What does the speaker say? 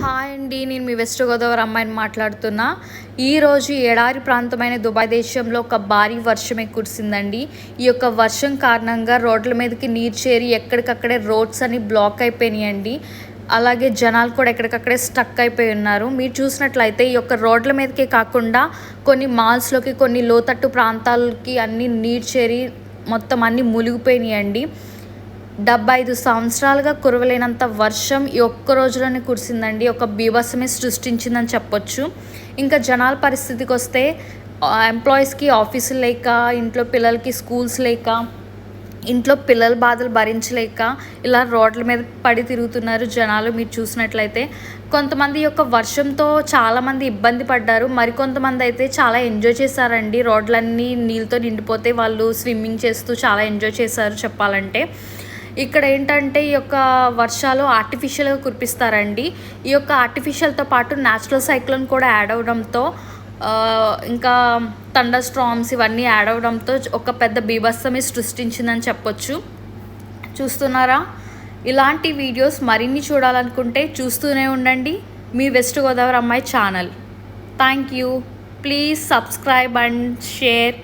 Hi అండి నేను మీ west Godavari అమ్మాయిని మాట్లాడుతున్నా. ఈరోజు ఎడారి ప్రాంతమైన దుబాయ్ దేశంలో ఒక భారీ వర్షమే కురిసిందండి. ఈ యొక్క వర్షం కారణంగా రోడ్ల మీదకి నీరు చేరి ఎక్కడికక్కడే రోడ్స్ అని బ్లాక్ అయిపోయినాయండి. అలాగే జనాలు కూడా ఎక్కడికక్కడే స్టక్ అయిపోయి ఉన్నారు. మీరు చూసినట్లయితే ఈ యొక్క రోడ్ల మీదకే కాకుండా కొన్ని మాల్స్లోకి కొన్ని లోతట్టు ప్రాంతాలకి అన్ని నీరు చేరి మొత్తం అన్నీ మునిగిపోయినాయండి. డెబ్బై ఐదు సంవత్సరాలుగా కురవలేనంత వర్షం ఈ ఒక్క రోజులోనే కురిసిందండి. ఒక బీభత్సమే సృష్టించిందని చెప్పొచ్చు. ఇంకా జనాల పరిస్థితికి వస్తే ఎంప్లాయీస్కి ఆఫీసులు లేక ఇంట్లో పిల్లలకి స్కూల్స్ లేక ఇంట్లో పిల్లల బాధలు భరించలేక ఇలా రోడ్ల మీద పడి తిరుగుతున్నారు జనాలు. మీరు చూసినట్లయితే కొంతమంది యొక్క వర్షంతో చాలామంది ఇబ్బంది పడ్డారు. మరికొంతమంది అయితే చాలా ఎంజాయ్ చేశారండి. రోడ్లన్నీ నీళ్ళతో నిండిపోతే వాళ్ళు స్విమ్మింగ్ చేస్తూ చాలా ఎంజాయ్ చేశారు చెప్పాలంటే. ఇక్కడ ఏంటంటే ఈ యొక్క వర్షాలు ఆర్టిఫిషియల్గా కురిపిస్తారండి. ఈ యొక్క ఆర్టిఫిషియల్తో పాటు న్యాచురల్ సైక్లోన్ కూడా యాడ్ అవడంతో ఇంకా థండర్ స్ట్రామ్స్ ఇవన్నీ యాడ్ అవడంతో ఒక పెద్ద బీభత్సమే సృష్టించిందని చెప్పొచ్చు. చూస్తున్నారా? ఇలాంటి వీడియోస్ మరిన్ని చూడాలనుకుంటే చూస్తూనే ఉండండి. మీ వెస్ట్ గోదావరి అమ్మాయి channel thank you please subscribe and share